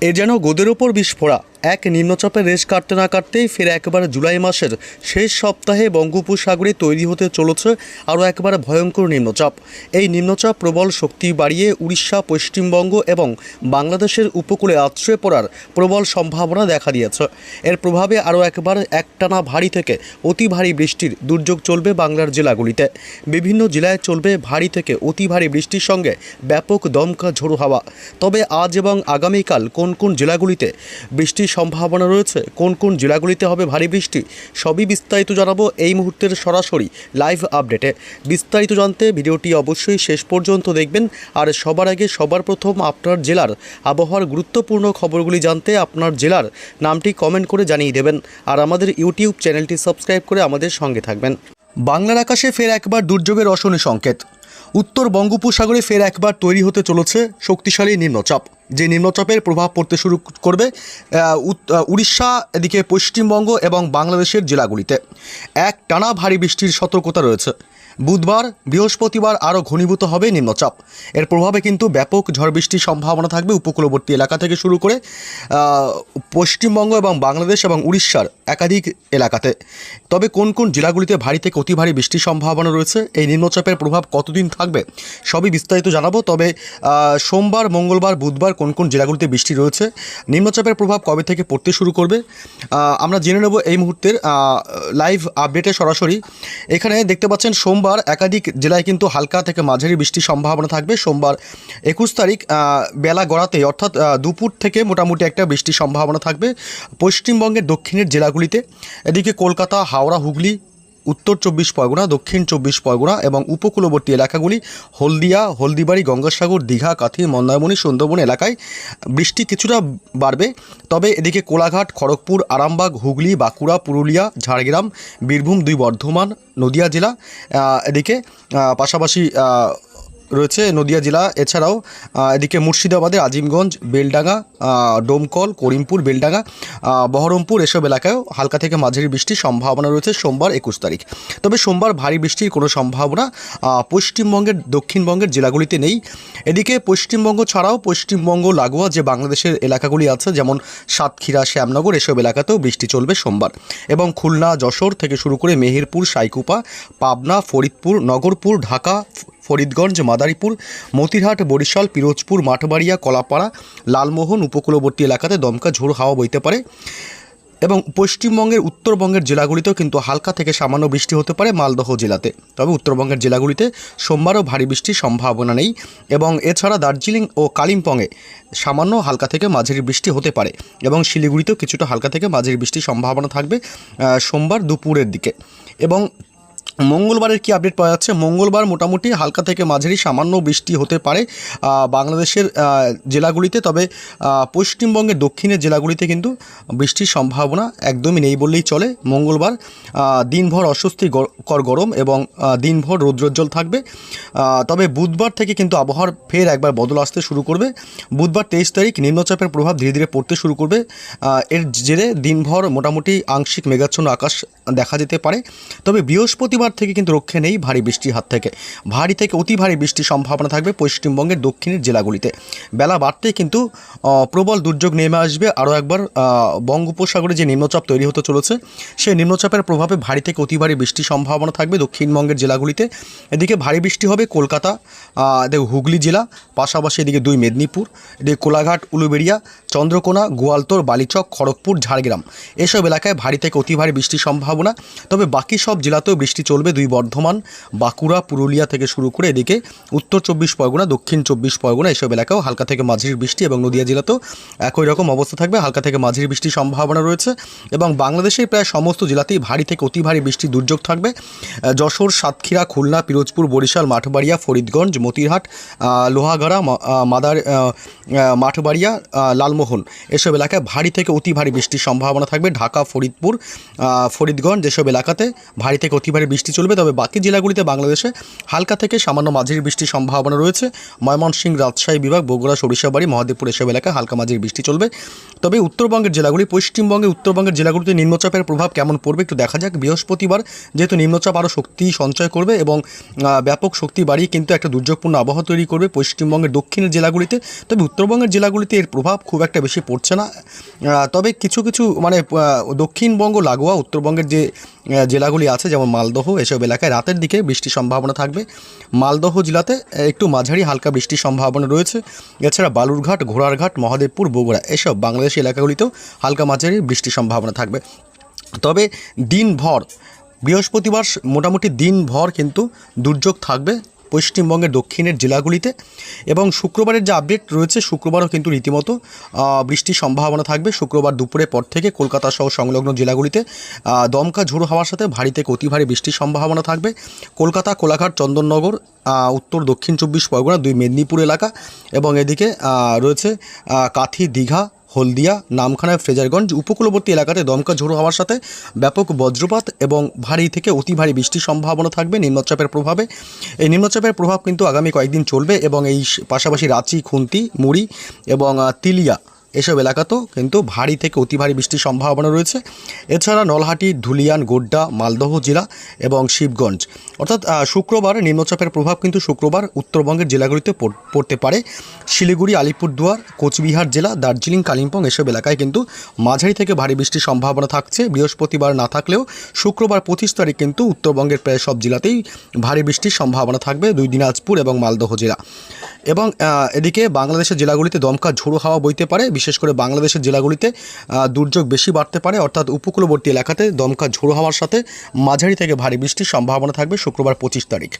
এ যেন গোদের ওপর বিষ বিস্ফোরা। এক নিম্নচাপের রেশ কাটতে না কাটতেই ফের একবারে জুলাই মাসের শেষ সপ্তাহে বঙ্গোপসাগরে তৈরি হতে চলেছে আরও একবারে ভয়ঙ্কর নিম্নচাপ। এই নিম্নচাপ প্রবল শক্তি বাড়িয়ে উড়িষ্যা, পশ্চিমবঙ্গ এবং বাংলাদেশের উপকূলে আশ্রয় পড়ার প্রবল সম্ভাবনা দেখা দিয়েছে। এর প্রভাবে আরও একবার একটানা ভারী থেকে অতি ভারী বৃষ্টির দুর্যোগ চলবে বাংলার জেলাগুলিতে। বিভিন্ন জেলায় চলবে ভারী থেকে অতি ভারী বৃষ্টির সঙ্গে ব্যাপক দমকা ঝোড়ো হাওয়া। তবে আজ এবং আগামীকাল কোন কোন জেলাগুলিতে বৃষ্টির সম্ভাবনা রয়েছে? কোন কোন জেলাগুলিতে হবে ভারী বৃষ্টি? সবই বিস্তারিত জানাব এই মুহূর্তের সরাসরি লাইভ আপডেটে বিস্তারিত জানতে ভিডিওটি অবশ্যই শেষ পর্যন্ত দেখবেন। আর সবার আগে সবার প্রথম আপনার জেলার আবহাওয়ার গুরুত্বপূর্ণ খবরগুলি জানতে আপনার জেলার নামটি কমেন্ট করে জানিয়ে দেবেন। আর আমাদের ইউটিউব চ্যানেলটি সাবস্ক্রাইব করে আমাদের সঙ্গে থাকবেন। বাংলার আকাশে ফের একবার দুর্যোগের অশনি সংকেত। উত্তর বঙ্গোপসাগরে ফের একবার তৈরি হতে চলেছে শক্তিশালী নিম্নচাপ। যে নিম্নচাপের প্রভাব পড়তে শুরু করবে উড়িষ্যা, এদিকে পশ্চিমবঙ্গ এবং বাংলাদেশের জেলাগুলিতে। এক টানা ভারী বৃষ্টির সতর্কতা রয়েছে। বুধবার, বৃহস্পতিবার আরও ঘনীভূত হবে নিম্নচাপ। এর প্রভাবে কিন্তু ব্যাপক ঝড় বৃষ্টির সম্ভাবনা থাকবে উপকূলবর্তী এলাকা থেকে শুরু করে পশ্চিমবঙ্গ এবং বাংলাদেশ এবং উড়িষ্যার একাধিক এলাকাতে। তবে কোন কোন জেলাগুলিতে ভারী থেকে অতি ভারী বৃষ্টির সম্ভাবনা রয়েছে, এই নিম্নচাপের প্রভাব কতদিন থাকবে সবই বিস্তারিত জানাব। তবে সোমবার, মঙ্গলবার, বুধবার কোন কোন জেলাগুলিতে বৃষ্টি রয়েছে, নিম্নচাপের প্রভাব কবে থেকে পড়তে শুরু করবে আমরা জেনে নেব এই মুহূর্তের লাইভ আপডেটে সরাসরি। এখানে দেখতে পাচ্ছেন, সোমবার একাধিক জেলায় কিন্তু হালকা থেকে মাঝারি বৃষ্টির সম্ভাবনা থাকবে। সোমবার একুশ তারিখ বেলা গড়াতে, অর্থাৎ দুপুর থেকে মোটামুটি একটা বৃষ্টির সম্ভাবনা থাকবে পশ্চিমবঙ্গের দক্ষিণের জেলাগুলিতে। এদিকে কলকাতা, হাওড়া, হুগলি উত্তর চব্বিশ পরগনা, দক্ষিণ চব্বিশ পরগনা এবং উপকূলবর্তী এলাকাগুলি হলদিয়া, হলদিবাড়ি, গঙ্গাসাগর, দীঘা কাথি মন্দারমণি, সুন্দরবন এলাকায় বৃষ্টি কিছুটা বাড়বে। তবে এদিকে কোলাঘাট, খড়গপুর, আরামবাগ, হুগলি, বাঁকুড়া, পুরুলিয়া, ঝাড়গ্রাম, বীরভূম দুই বর্ধমান, নদিয়া জেলা এদিকে পাশাপাশি রয়েছে নদিয়া জেলা। এছাড়াও এদিকে মুর্শিদাবাদের আজিমগঞ্জ, বেলডাঙ্গা ডোমকল, করিমপুর, বেলডাঙ্গা বহরমপুর এসব এলাকায়ও হালকা থেকে মাঝারি বৃষ্টির সম্ভাবনা রয়েছে সোমবার একুশ তারিখ। তবে সোমবার ভারী বৃষ্টির কোনো সম্ভাবনা পশ্চিমবঙ্গের, দক্ষিণবঙ্গের জেলাগুলিতে নেই। এদিকে পশ্চিমবঙ্গ ছাড়াও পশ্চিমবঙ্গ, লাগোয়া যে বাংলাদেশের এলাকাগুলি আছে, যেমন সাতক্ষীরা, শ্যামনগর, এসব এলাকাতেও বৃষ্টি চলবে সোমবার। এবং খুলনা, যশোর থেকে শুরু করে মেহেরপুর, সাইকুপা, পাবনা, ফরিদপুর, নগরপুর, ঢাকা ফরিদগঞ্জ, মাদারীপুর, মতিরহাট, বরিশাল, পিরোজপুর, মাঠবাড়িয়া, কলাপাড়া, লালমোহন, উপকূলবর্তী এলাকাতে দমকা ঝোড় হাওয়া বইতে পারে এবং পশ্চিমবঙ্গের উত্তরবঙ্গের জেলাগুলিতেও কিন্তু হালকা থেকে সামান্য বৃষ্টি হতে পারে মালদহ জেলাতে। তবে উত্তরবঙ্গের জেলাগুলিতে সোমবারও ভারী বৃষ্টির সম্ভাবনা নেই এবং এছাড়া দার্জিলিং ও কালিম্পংয়ে সামান্য হালকা থেকে মাঝারি বৃষ্টি হতে পারে এবং শিলিগুড়িতেও কিছুটা হালকা থেকে মাঝারি বৃষ্টির সম্ভাবনা থাকবে সোমবার দুপুরের দিকে। এবং মঙ্গলবারের কি আপডেট পাওয়া যাচ্ছে? মঙ্গলবার মোটামুটি হালকা থেকে মাঝারি সামান্য বৃষ্টি হতে পারে বাংলাদেশের জেলাগুলিতে। তবে পশ্চিমবঙ্গের দক্ষিণের জেলাগুলিতে কিন্তু বৃষ্টির সম্ভাবনা একদমই নেই বললেই চলে। মঙ্গলবার দিনভর অস্বস্তিকর গরম এবং দিনভর রৌদ্রোজ্জ্বল থাকবে। তবে বুধবার থেকে কিন্তু আবহাওয়ার ফের একবার বদল আসতে শুরু করবে। বুধবার তেইশ তারিখ নিম্নচাপের প্রভাব ধীরে ধীরে পড়তে শুরু করবে। এর জেরে দিনভর মোটামুটি আংশিক মেঘাচ্ছন্ন আকাশ দেখা যেতে পারে। তবে বৃহস্পতিবার থেকে কিন্তু রক্ষে নেই ভারী বৃষ্টির হাত থেকে। ভারী থেকে অতি ভারী বৃষ্টির সম্ভাবনা থাকবে পশ্চিমবঙ্গের দক্ষিণের জেলাগুলিতে। বেলা বাড়তেই কিন্তু প্রবল দুর্যোগ নেমে আসবে। আরও একবার বঙ্গোপসাগরে যে নিম্নচাপ তৈরি হতে চলেছে, সেই নিম্নচাপের প্রভাবে ভারী থেকে অতি ভারী বৃষ্টির সম্ভাবনা থাকবে দক্ষিণবঙ্গের জেলাগুলিতে। এদিকে ভারী বৃষ্টি হবে কলকাতা এদিকে হুগলি জেলা, পাশাপাশি এদিকে দুই মেদিনীপুর, এদিকে কোলাঘাট, উলুবেড়িয়া চন্দ্রকোনা গোয়ালতোর বালিচক খড়গপুর ঝাড়গ্রাম। এসব এলাকায় ভারী থেকে অতি ভারী বৃষ্টির সম্ভাবনা। তবে বাকি সব জেলাতেও বৃষ্টি চলবে দুই বর্ধমান বাঁকুড়া পুরুলিয়া থেকে শুরু করে এদিকে উত্তর চব্বিশ পরগনা দক্ষিণ চব্বিশ পরগনা এসব এলাকাও হালকা থেকে মাঝির বৃষ্টি এবং নদিয়া জেলাতেও একই রকম অবস্থা থাকবে হালকা থেকে মাঝির বৃষ্টির সম্ভাবনা রয়েছে এবং বাংলাদেশের প্রায় সমস্ত জেলাতেই ভারী থেকে অতি ভারী বৃষ্টির দুর্যোগ থাকবে। যশোর সাতক্ষীরা খুলনা পিরোজপুর বরিশাল মাঠবাড়িয়া ফরিদগঞ্জ মতিরহাট লোহাগাড়া মাদার মাঠবাড়িয়া আহ, লালমোহন এসব এলাকায় ভারী থেকে অতি ভারী বৃষ্টির সম্ভাবনা থাকবে। ঢাকা, ফরিদপুর ফরিদগঞ্জ যেসব এলাকাতে ভারী থেকে অতি ভারী বৃষ্টি চলবে। তবে বাকি জেলাগুলিতে বাংলাদেশে হালকা থেকে সামান্য মাঝির বৃষ্টির সম্ভাবনা রয়েছে। ময়মনসিংহ, রাজশাহী বিভাগ, বগুড়া, সরিষাবাড়ি, মহাদেবপুর এসব এলাকায় হালকা মাঝির বৃষ্টি চলবে। তবে উত্তরবঙ্গের জেলাগুলি, পশ্চিমবঙ্গে উত্তরবঙ্গের জেলাগুলিতে নিম্নচাপের প্রভাব কেমন পড়বে একটু দেখা যাক। বৃহস্পতিবার যেহেতু নিম্নচাপ আরও শক্তি সঞ্চয় করবে এবং ব্যাপক শক্তি বাড়িয়ে কিন্তু একটা দুর্যোগপূর্ণ আবহাওয়া তৈরি করবে পশ্চিমবঙ্গের দক্ষিণের জেলাগুলিতে। তবে উত্তরবঙ্গের জেলাগুলিতে এর প্রভাব খুব একটা একটা বেশি পড়ছে না। তবে কিছু কিছু মানে দক্ষিণবঙ্গ, লাগোয়া, উত্তরবঙ্গের যে জেলাগুলি আছে, যেমন মালদহ, এসব এলাকায় রাতের দিকে বৃষ্টির সম্ভাবনা থাকবে। মালদহ জেলাতে একটু মাঝারি হালকা বৃষ্টির সম্ভাবনা রয়েছে। এছাড়া বালুরঘাট, ঘোড়ারঘাট, মহাদেবপুর, বগুড়া, এসব বাংলাদেশি এলাকাগুলিতেও হালকা মাঝারি বৃষ্টির সম্ভাবনা থাকবে। তবে দিনভর, বৃহস্পতিবার মোটামুটি দিনভর কিন্তু দুর্যোগ থাকবে। পশ্চিমবঙ্গের দক্ষিণের জেলাগুলিতে এবং শুক্রবারের যে আপডেট রয়েছে, শুক্রবারও কিন্তু রীতিমতো বৃষ্টির সম্ভাবনা থাকবে। শুক্রবার দুপুরের পর থেকে কলকাতা সহ সংলগ্ন জেলাগুলিতে দমকা ঝোড়ো হওয়ার সাথে ভারী থেকে অতি ভারী বৃষ্টির সম্ভাবনা থাকবে। কলকাতা, কোলাঘাট, চন্দননগর উত্তর, দক্ষিণ চব্বিশ পরগনা, দুই মেদিনীপুর এলাকা এবং এদিকে রয়েছে কাথি, দীঘা হলদিয়া নামখানা ফ্রেজারগঞ্জ, উপকূলবর্তী এলাকাতে দমকা ঝোড়ো হওয়ার সাথে ব্যাপক বজ্রপাত এবং ভারী থেকে অতি ভারী বৃষ্টির সম্ভাবনা থাকবে নিম্নচাপের প্রভাবে। এই নিম্নচাপের প্রভাব কিন্তু আগামী কয়েকদিন চলবে এবং এই পাশাপাশি রাঁচি, খুন্তি, মুড়ি এবং তিলিয়া এসব এলাকাতেও কিন্তু ভারী থেকে অতি ভারী বৃষ্টির সম্ভাবনা রয়েছে। এছাড়া নলহাটি, ধুলিয়ান, গোড্ডা, মালদহ জেলা এবং শিবগঞ্জ। অর্থাৎ শুক্রবার নিম্নচাপের প্রভাব কিন্তু শুক্রবার উত্তরবঙ্গের জেলাগুলিতে পড়তে পারে। শিলিগুড়ি, আলিপুরদুয়ার, কোচবিহার জেলা, দার্জিলিং, কালিম্পং এসব এলাকায় কিন্তু মাঝারি থেকে ভারী বৃষ্টির সম্ভাবনা থাকছে। বৃহস্পতিবার না থাকলেও শুক্রবার পঁচিশ তারিখ কিন্তু উত্তরবঙ্গের প্রায় সব জেলাতেই ভারী বৃষ্টির সম্ভাবনা থাকবে। দুই দিনাজপুর এবং মালদহ জেলা। এবং এদিকে বাংলাদেশের জেলাগুলিতে দমকা ঝোড়ো হাওয়া বইতে পারে। বিশেষ করে বাংলাদেশের জেলাগুলিতে দুর্যোগ বেশি বাড়তে পারে। অর্থাৎ উপকূলবর্তী এলাকাতে দমকা ঝোড়ো হাওয়ার সাথে মাঝারি থেকে ভারী বৃষ্টির সম্ভাবনা থাকবে শুক্রবার পঁচিশ তারিখ।